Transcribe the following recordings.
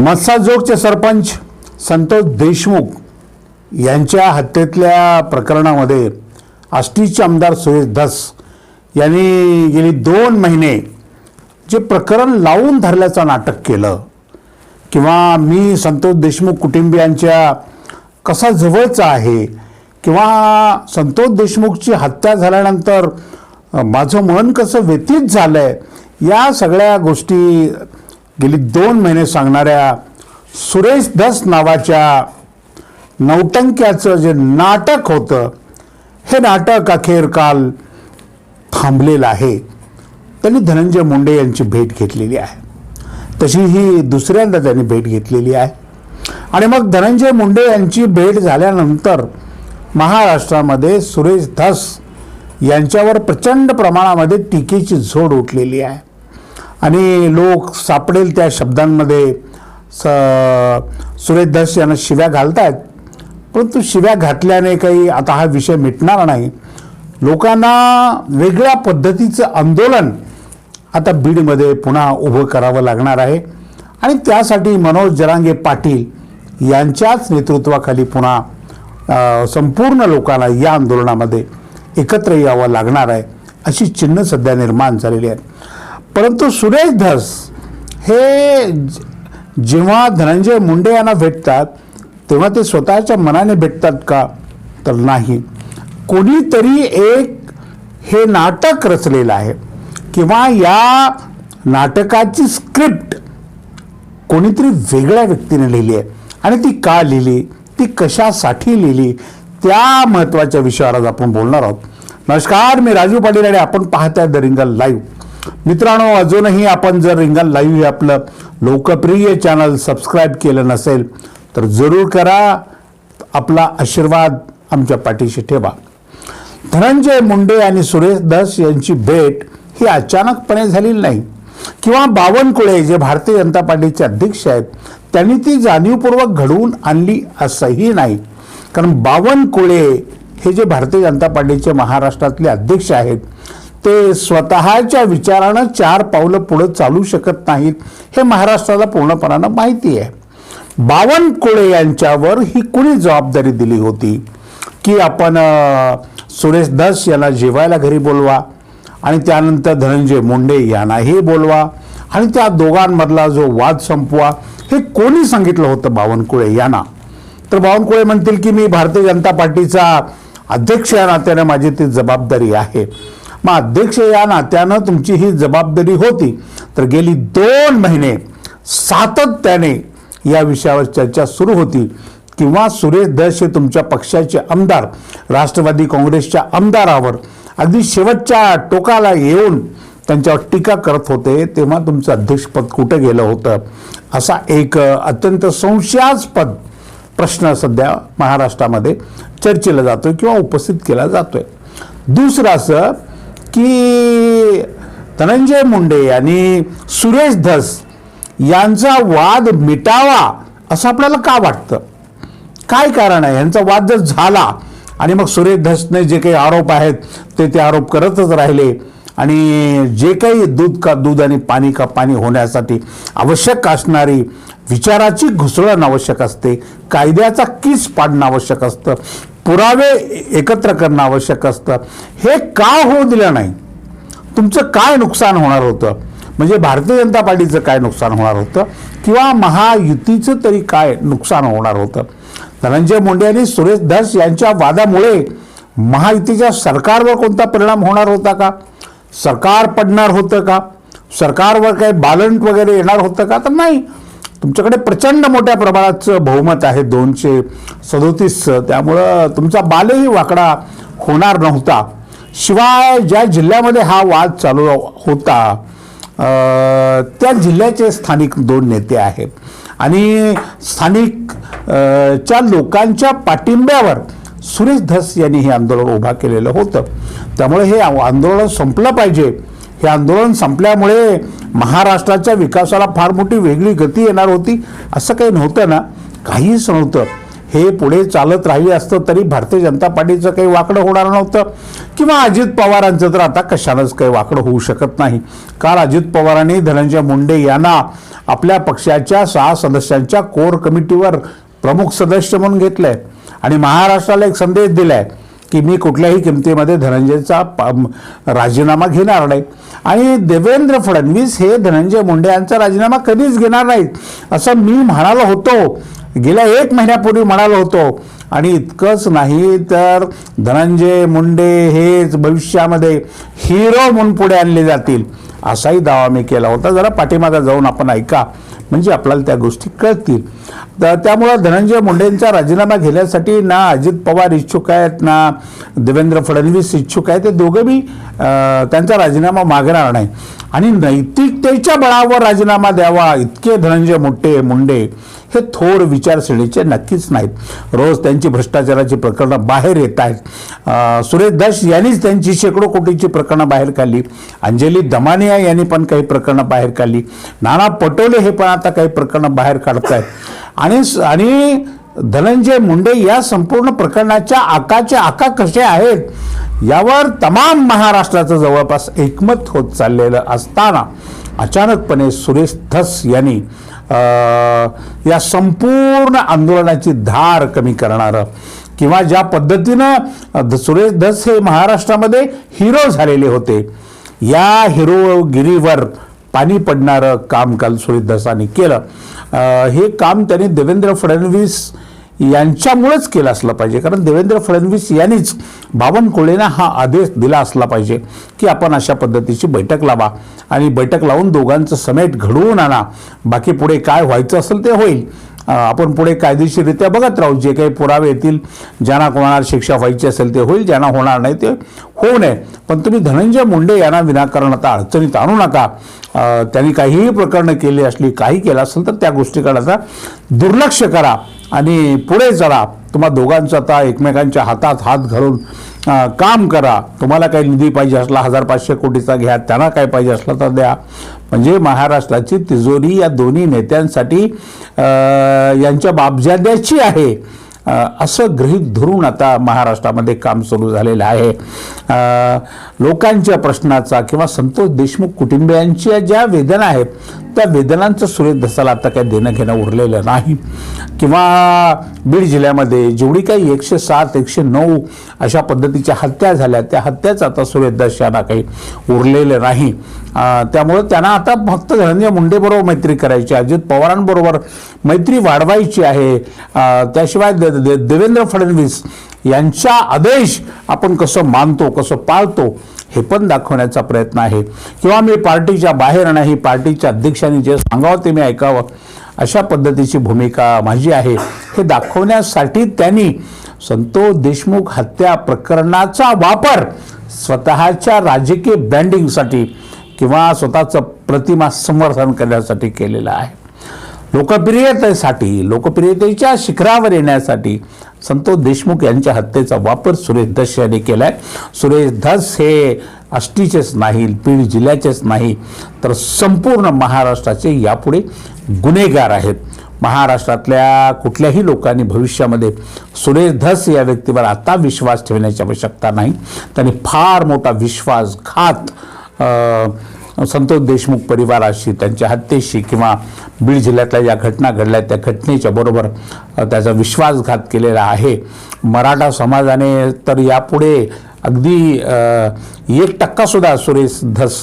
मत्साजोगचे सरपंच संतोष देशमुख यांच्या हत्येतल्या प्रकरणामध्ये आष्टीचे आमदार सुरेश धस यांनी गेली दोन महिने जे प्रकरण लावून धरल्याचं नाटक केलं. किंवा मी संतोष देशमुख कुटुंबियांच्या कसा जवळचा आहे किंवा संतोष देशमुखची हत्या झाल्यानंतर माझं मन कसं व्यतीत झालं आहे या सगळ्या गोष्टी गेली दोन महिने सांगणाऱ्या सुरेश दस नावाच्या नौटंक्याचं जे नाटक होतं हे नाटक अखेर काल थांबलेलं आहे. त्यांनी धनंजय मुंडे यांची भेट घेतलेली आहे. तशी ही दुसऱ्यांदा त्यांनी भेट घेतलेली आहे. आणि मग धनंजय मुंडे यांची भेट झाल्यानंतर महाराष्ट्रामध्ये सुरेश धस यांच्यावर प्रचंड प्रमाणामध्ये टीकेची झोड उठलेली आहे. आणि लोक सापडेल त्या शब्दांमध्ये. स सुरेश धस यांना शिव्या घालतायत. परंतु शिव्या घातल्याने काही आता हा विषय मिटणार नाही. लोकांना वेगळ्या पद्धतीचं आंदोलन आता बीडमध्ये पुन्हा उभं करावं लागणार आहे. आणि त्यासाठी मनोज जरांगे पाटील यांच्याच नेतृत्वाखाली पुन्हा संपूर्ण लोकांना या आंदोलनामध्ये एकत्र यावं लागणार आहे. अशी चिन्ह सध्या निर्माण झालेली आहेत. परंतु सुरेश धस हे जेव्हा धनंजय मुंडे यांना भेटतात तेव्हा ते स्वतःच्या मनाने भेटतात का? तर नाही. कोणीतरी एक हे नाटक रचलेलं आहे किंवा या नाटकाची स्क्रिप्ट कोणीतरी वेगळ्या व्यक्तीने लिहिली आहे. आणि ती का लिहिली? ती कशासाठी लिहिली? त्या महत्त्वाच्या विषयावर आज आपण बोलणार आहोत. नमस्कार मी राजू पाटील आणि आपण पाहताय द रिंगल लाईव्ह. मित्रांनो अजूनही आपण जर रिंगल लाईव्ह हे आपलं लोकप्रिय चॅनल सबस्क्राईब केलं नसेल तर जरूर करा. आपला आशीर्वाद आमच्या पाठीशी ठेवा. धनंजय मुंडे आणि सुरेश दस यांची भेट ही अचानकपणे झालेली नाही. किंवा बावनकुळे जे भारतीय जनता पार्टीचे अध्यक्ष आहेत त्यांनी ती जाणीवपूर्वक घडवून आणली असंही नाही. कारण बावनकुळे हे जे भारतीय जनता पार्टीचे महाराष्ट्रातले अध्यक्ष आहेत ते स्वतःच्या विचारानं चार पावलं पुढं चालू शकत नाहीत हे महाराष्ट्राला पूर्णपणानं माहिती आहे. बावनकुळे यांच्यावर ही कुणी जबाबदारी दिली होती? की आपण सुरेश धस यांना जेवायला घरी बोलवा आणि त्यानंतर धनंजय मुंडे यांनाही बोलवा आणि त्या दोघांमधला जो वाद संपवा हे कोणी सांगितलं होतं बावनकुळे यांना? तर बावनकुळे म्हणतील की मी भारतीय जनता पार्टीचा अध्यक्ष या नात्याने माझी ती जबाबदारी आहे. मग अध्यक्ष या नात्यानं तुमची ही जबाबदारी होती. तर गेली दोन महिने सातत्याने या विषयावर चर्चा सुरू होती. किंवा सुरेश दश हे तुमच्या पक्षाचे आमदार राष्ट्रवादी काँग्रेसच्या आमदारावर अगदी शेवटच्या टोकाला येऊन त्यांच्यावर टीका करत होते तेव्हा तुमचं अध्यक्षपद कुठं गेलं होतं? असा एक अत्यंत संशयास्पद प्रश्न सध्या महाराष्ट्रामध्ये चर्चेला जातोय किंवा उपस्थित केला जातोय. दुसरं असं की धनंजय मुंडे आणि सुरेश धस यांचा वाद मिटावा असं आपल्याला का वाटतं? काय कारण आहे? यांचा वाद जर झाला आणि मग सुरेश धसने जे काही आरोप आहेत ते ते आरोप करतच राहिले आणि जे काही दूध का दूध आणि पाणी का पाणी होण्यासाठी आवश्यक असणारी विचाराची घुसळण आवश्यक असते कायद्याचा किस पाडणं आवश्यक असतं. पुरावे एकत्र करणं आवश्यक असतं. हे का होऊ दिलं नाही? तुमचं काय नुकसान होणार होतं? म्हणजे भारतीय जनता पार्टीचं काय नुकसान होणार होतं? किंवा महायुतीचं तरी काय नुकसान होणार होतं? धनंजय मुंडे आणि सुरेश धस यांच्या वादामुळे महायुतीच्या सरकारवर कोणता परिणाम होणार होता का? सरकार पडणार होतं का? सरकारवर काही बॅलन्स वगैरे येणार होतं का? तर नाही. तुमच्याकडे प्रचंड मोठ्या प्रमाणाचं बहुमत आहे दोनशे सदोतीसचं त्यामुळं तुमचा बालही वाकडा होणार नव्हता. शिवाय ज्या जिल्ह्यामध्ये हा वाद चालू होता त्या जिल्ह्याचे स्थानिक दोन नेते आहेत. आणि स्थानिक च्या लोकांच्या पाठिंब्यावर सुरेश धस यांनी हे आंदोलन उभा केलेलं होतं. त्यामुळे हे आंदोलन संपलं पाहिजे. हे आंदोलन संपल्यामुळे महाराष्ट्राच्या विकासाला फार मोठी वेगळी गती येणार होती. असं काही नव्हतं ना. काहीच नव्हतं. हे पुढे चालत राहिले असतं तरी भारतीय जनता पार्टीचं काही वाकडं होणार नव्हतं. किंवा अजित पवारांचं तर आता कशानंच काही वाकडं होऊ शकत नाही. काल अजित पवारांनी धनंजय मुंडे यांना आपल्या पक्षाच्या सहा सदस्यांच्या कोर कमिटीवर प्रमुख सदस्य म्हणून घेतलंय. आणि महाराष्ट्राला एक संदेश दिलाय. की मी कुठल्याही किमतीमध्ये धनंजयचा प- राजीनामा घेणार नाही. आणि देवेंद्र फडणवीस हे धनंजय मुंडे यांचा राजीनामा कधीच घेणार नाहीत असं मी म्हणालो होतो. गेल्या एक महिन्यापूर्वी म्हणालो होतो. आणि इतकंच नाही तर धनंजय मुंडे हेच भविष्यामध्ये हिरो म्हणून पुढे आणले जातील असाही दावा मी केला होता. जरा पाठीमागे जाऊन आपण ऐका. म्हणजे आपल्याला त्या गोष्टी कळतील. तर त्यामुळं धनंजय मुंडेंचा राजीनामा घेण्यासाठी ना अजित पवार इच्छुक आहेत ना देवेंद्र फडणवीस इच्छुक आहेत ते दोघं बी त्यांचा राजीनामा मागणार नाही. आणि नैतिकतेच्या बळावर राजीनामा द्यावा इतके धनंजय मुट्टे मुंडे हे थोर विचारसरणीचे नक्कीच नाहीत. रोज त्यांची भ्रष्टाचाराची प्रकरणं बाहेर येत आहेत. सुरेश दास यांनीच त्यांची शेकडो कोटीची प्रकरणं बाहेर काढली. अंजली दमानिया यांनी पण काही प्रकरणं बाहेर काढली. नाना पटोले हे पण आता काही प्रकरणं बाहेर काढत आहेत आणि आणि धनंजय मुंडे या संपूर्ण प्रकरणाच्या आकाचे आका कसे आहेत यावर तमाम महाराष्ट्राचं जवळपास एकमत होत चाललेलं असताना अचानकपणे सुरेश धस यांनी या संपूर्ण आंदोलनाची धार कमी करणारं किंवा ज्या पद्धतीनं सुरेश धस हे महाराष्ट्रामध्ये हिरो झालेले होते या हिरोगिरीवर पाणी पडणारं काम काल सुरेश केलं. हे काम त्यांनी देवेंद्र फडणवीस यांच्यामुळेच केलं असलं पाहिजे. कारण देवेंद्र फडणवीस यांनीच बावनकुळेंना हा आदेश दिला असला पाहिजे की आपण अशा पद्धतीची बैठक लावा आणि बैठक लावून दोघांचं समेट घडवून आणा. बाकी पुढे काय व्हायचं असेल ते होईल. आपण पुढे कायदेशीररित्या बघत राहू. जे काही पुरावे येतील ज्यांना कोणाला शिक्षा व्हायची असेल ते होईल ज्यांना होणार नाही ते होऊ नये. पण तुम्ही धनंजय मुंडे यांना विनाकारण आता अडचणीत आणू नका. त्यांनी काहीही प्रकरणं केली असली काही केलं असेल तर त्या गोष्टीकडे आता दुर्लक्ष करा. आणि पुढे चला तुम्हा दोघांचं आता एकमेकांच्या हातात हात घालून काम करा. तुम्हाला काही निधी पाहिजे असला हजार पाचशे कोटीचा घ्या त्यांना काय पाहिजे असला तर द्या. म्हणजे महाराष्ट्राची तिजोरी या दोन्ही नेत्यांसाठी यांच्या बाबजाद्याची आहे. असं गृहीत धरून आता महाराष्ट्रामध्ये काम सुरू झालेलं आहे. लोकांच्या प्रश्नाचा किंवा संतोष देशमुख कुटुंबियांच्या ज्या वेदना आहेत त्या वेदनांचं सुरेश दसाला आता काही देणं घेणं उरलेलं नाही. किंवा बीड जिल्ह्यामध्ये जेवढी काही एकशे सात एकशे नऊ अशा पद्धतीच्या हत्या झाल्या त्या हत्याच आता सुरेश यांना काही उरलेलं नाही. त्यामुळं त्यांना आता फक्त धनंजय मुंडेबरोबर मैत्री करायची अजित पवारांबरोबर मैत्री वाढवायची आहे. त्याशिवाय दे- देवेंद्र फडणवीस यांचा आदेश आपण कसं मानतो कसं पाळतो हे पण दाखवण्याचा प्रयत्न आहे. किंवा मी पार्टीच्या बाहेर नाही पार्टीच्या अध्यक्षांनी जे सांगावं ते मी ऐकावं. अशा पद्धतीची भूमिका माझी आहे. हे दाखवण्यासाठी त्यांनी संतोष देशमुख हत्या प्रकरणाचा वापर स्वतःच्या राजकीय ब्रँडिंगसाठी किंवा स्वतःचं प्रतिमा समर्थन करण्यासाठी केलेलं आहे. लोकप्रियतेसाठी लोकप्रियतेच्या शिखरावर येण्यासाठी संतोष देशमुख यांच्या हत्येचा वापर सुरेश धस यांनी केलाय. सुरेश धस हे आष्टीचेच नाही बीड जिल्ह्याचेच नाही तर संपूर्ण महाराष्ट्राचे यापुढे गुन्हेगार आहेत. महाराष्ट्रातल्या कुठल्याही लोकांनी भविष्यामध्ये सुरेश धस या व्यक्तीवर आता विश्वास ठेवण्याची आवश्यकता नाही. त्यांनी फार मोठा विश्वासघात संतोष देशमुख परिवाराशी त्यांच्या हत्येशी किंवा बीड जिल्ह्यातल्या ज्या घटना घडल्या त्या घटनेच्या बरोबर त्याचा विश्वासघात केलेला आहे. मराठा समाजाने तर यापुढे अगदी एक टक्कासुद्धा सुरेश धस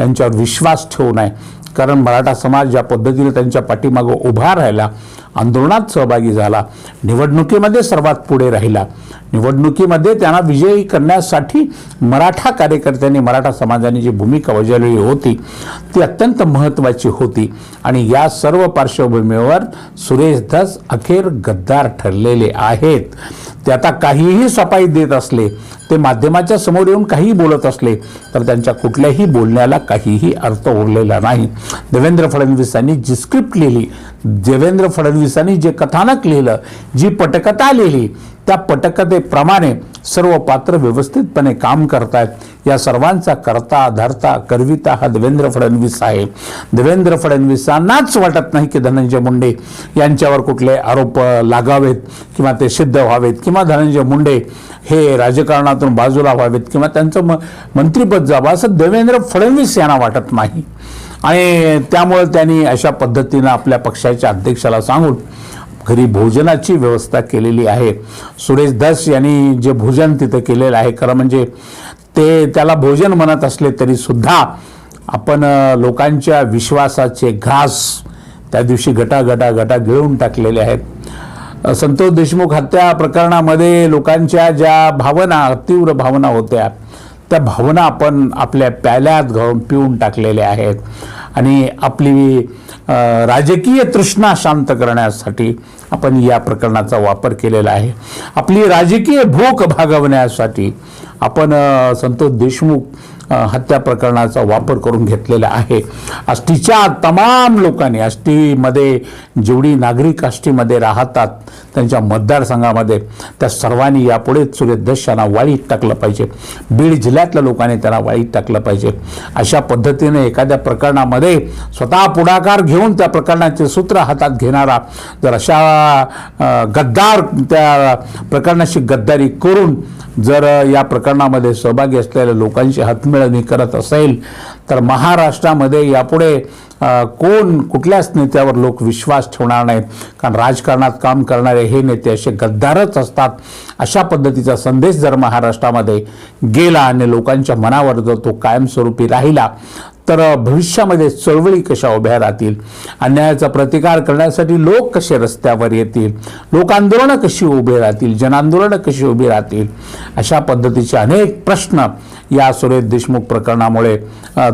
यांच्यावर विश्वास ठेवू नये. कारण मराठा समाज ज्या पद्धतीने त्यांच्या पाठीमागं उभा राहिला आंदोलनात सहभागी झाला. निवडणुकीमध्ये सर्वात पुढे राहिला. निवडणुकीमध्ये त्यांना विजयी करण्यासाठी मराठा कार्यकर्त्यांनी मराठा समाजाने जी भूमिका बजावलेली होती ती अत्यंत महत्त्वाची होती. आणि या सर्व पार्श्वभूमीवर सुरेश धस अखेर गद्दार ठरलेले आहेत. ते आता काहीही सफाई देत असले ते माध्यमाच्या समोर येऊन काहीही बोलत असले तर त्यांच्या कुठल्याही बोलण्याला काहीही अर्थ उरलेला नाही. देवेंद्र फडणवीसांनी जी स्क्रिप्ट लिहिली देवेंद्र फडणवीसांनी जे कथानक लिहिलं जी पटकथा लिहिली त्या पटकथेप्रमाणे सर्व पात्र व्यवस्थितपणे काम करतायत. या सर्वांचा करता धरता करविता हा देवेंद्र फडणवीस आहे. देवेंद्र फडणवीसांनाच वाटत नाही की धनंजय मुंडे यांच्यावर कुठले आरोप लागावेत किंवा ते सिद्ध व्हावेत किंवा धनंजय मुंडे हे राजकारणातून बाजूला व्हावेत किंवा त्यांचं म मंत्रिपद जावं असं देवेंद्र फडणवीस यांना वाटत नाही. आणि त्यामुळे त्यांनी अशा पद्धतीनं आपल्या पक्षाच्या अध्यक्षाला सांगून घरी भोजनाची व्यवस्था केलेली आहे. सुरेश धस यांनी जे भोजन तिथं केलेलं आहे खरं म्हणजे ते त्याला भोजन म्हणत असले तरीसुद्धा आपण लोकांच्या विश्वासाचे घास त्या दिवशी गटा गटा गटा गिळून टाकलेले आहेत. संतोष देशमुख हत्या प्रकरणामध्ये लोकांच्या ज्या भावना तीव्र भावना होत्या त्या भावना आपण आपल्या प्याल्यात घालून पिऊन टाकलेल्या आहेत. आणि आपली राजकीय तृष्णा शांत करण्यासाठी आपण या प्रकरणाचा वापर केलेला आहे. आपली राजकीय भूक भागवण्यासाठी आपण संतोष देशमुख हत्या प्रकरणाचा वापर करून घेतलेला आहे. आष्टीच्या तमाम लोकांनी आष्टीमध्ये जेवढी नागरिक आष्टीमध्ये राहतात त्यांच्या मतदारसंघामध्ये त्या सर्वांनी यापुढे सुरेश यांना वाळीत टाकलं पाहिजे. बीड जिल्ह्यातल्या लोकांनी त्यांना वाळीत टाकलं पाहिजे. अशा पद्धतीने एखाद्या प्रकरणामध्ये स्वतः पुढाकार घेऊन त्या प्रकरणाचे सूत्र हातात घेणारा जर अशा गद्दार त्या प्रकरणाची गद्दारी करून जर या प्रकरणामध्ये सहभागी असलेल्या लोकांची मिळवणी करत असेल तर महाराष्ट्रामध्ये यापुढे कोण कुठल्याच नेत्यावर लोक विश्वास ठेवणार नाहीत. कारण राजकारणात काम करणारे हे नेते असे गद्दारच असतात. अशा पद्धतीचा संदेश जर महाराष्ट्रामध्ये गेला आणि लोकांच्या मनावर जर तो कायमस्वरूपी राहिला तर भविष्यामध्ये चळवळी कशा उभ्या राहतील? अन्यायाचा प्रतिकार करण्यासाठी लोक कसे रस्त्यावर येतील? लोक आंदोलनं कशी उभी राहतील? जनआंदोलनं कशी उभी राहतील? अशा पद्धतीचे अनेक प्रश्न या सुरेश देशमुख प्रकरणामुळे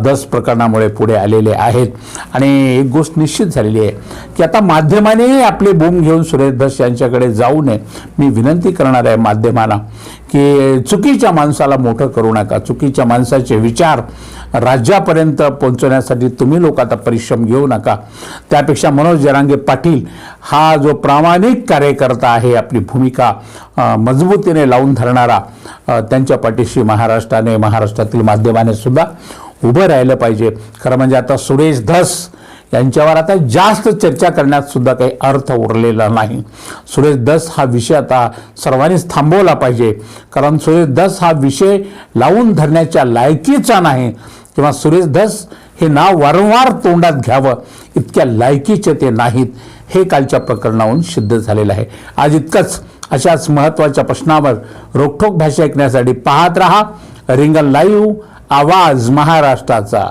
दस प्रकरणामुळे पुढे आलेले आहेत. आणि एक गोष्ट निश्चित झालेली आहे की आता माध्यमानेही आपली बूम घेऊन सुरेश धस यांच्याकडे जाऊ नये. मी विनंती करणार आहे माध्यमांना की चुकीच्या माणसाला मोठं करू नका. चुकीच्या माणसाचे विचार राज्यापर्यंत पोहोचवण्यासाठी तुम्ही लोक आता परिश्रम घेऊ नका. त्यापेक्षा मनोज जरांगे पाटील हा जो प्रामाणिक कार्यकर्ता आहे आपली भूमिका मजबूतीने लावून धरणारा त्यांच्या पाठीशी महाराष्ट्राने महाराष्ट्रातील माध्यमाने सुद्धा उभं राहिलं पाहिजे. खरं म्हणजे आता सुरेश धस यांच्यावर आता जास्त चर्चा करण्यात सुद्धा काही अर्थ उरलेला नाही. सुरेश दस हा विषय आता सर्वांनीच थांबवला पाहिजे. कारण सुरेश दस हा विषय लावून धरण्याच्या लायकीचा नाही. किंवा सुरेश धस हे नाव वारंवार तोंडात घ्यावं. इतक्या लायकीचे ते नाहीत. हे कालच्या प्रकरणाहून सिद्ध झालेलं आहे. आज इतकंच. अशाच महत्त्वाच्या प्रश्नावर रोखोक भाषा ऐकण्यासाठी पाहत रहा. रिंगल लाईव्ह आवाज महाराष्ट्राचा.